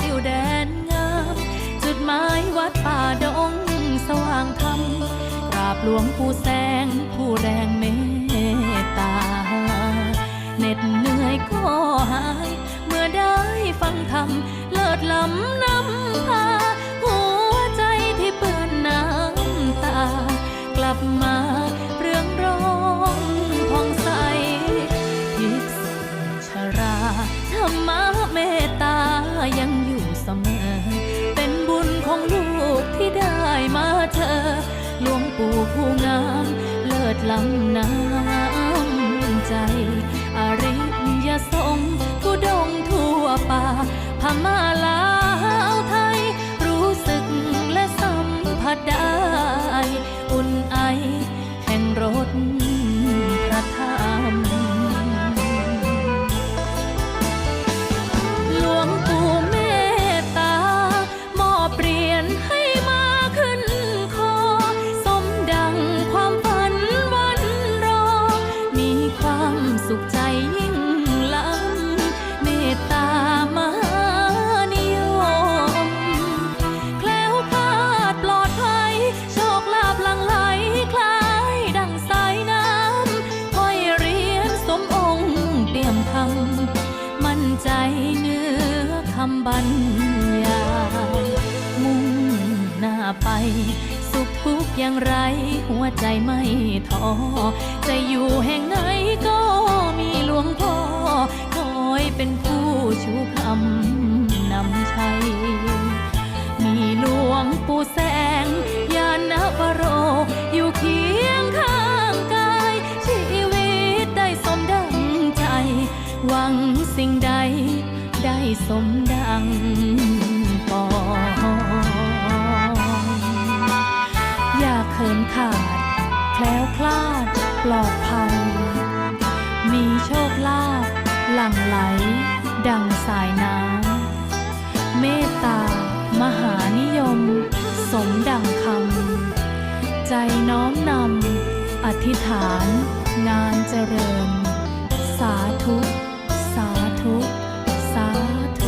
ติวแดนงาม จุดหมายวัดป่าดงสว่างธรรมกราบหลวงปู่แสงผู้แรงเมตตาเหน็ดเหนื่อยก็หาย เมื่อได้ฟังธรรมเลิศล้ำนำ ผู้งามเลิศล้ำน้ำใจ อริยสงฆ์ผู้ดงทั่วป่าพม่าลาว ใจยิ่งล้ำเมตตามหานิยม แคล้วคลาดปลอดภัย โชคลาภหลังไหลคล้ายดังสายน้ำห้อยเรียญสมองค์เปี่ยมธรรมมั่นใจเนื้อคำบรรยายมุ่งหน้าไปสุขทุกข์อย่างไร หัวใจไม่ท้อจะอยู่แห่งไหนก็ เป็นผู้ชูคำนำชัย มีหลวงปู่แสงยานวโร อยู่เคียงข้างกาย ชีวิตได้สมดังใจ หวังสิ่งใดได้สมดังปองอย่าเขินขาด แคล้วคลาดปลอดภัย มีโชคลาภ หลั่งไหล ดังสายน้ำ เมตตา มหานิยม สมดังคำ ใจน้อมนำ อธิษฐาน งานเจริญ สาธุ สาธุ สาธุ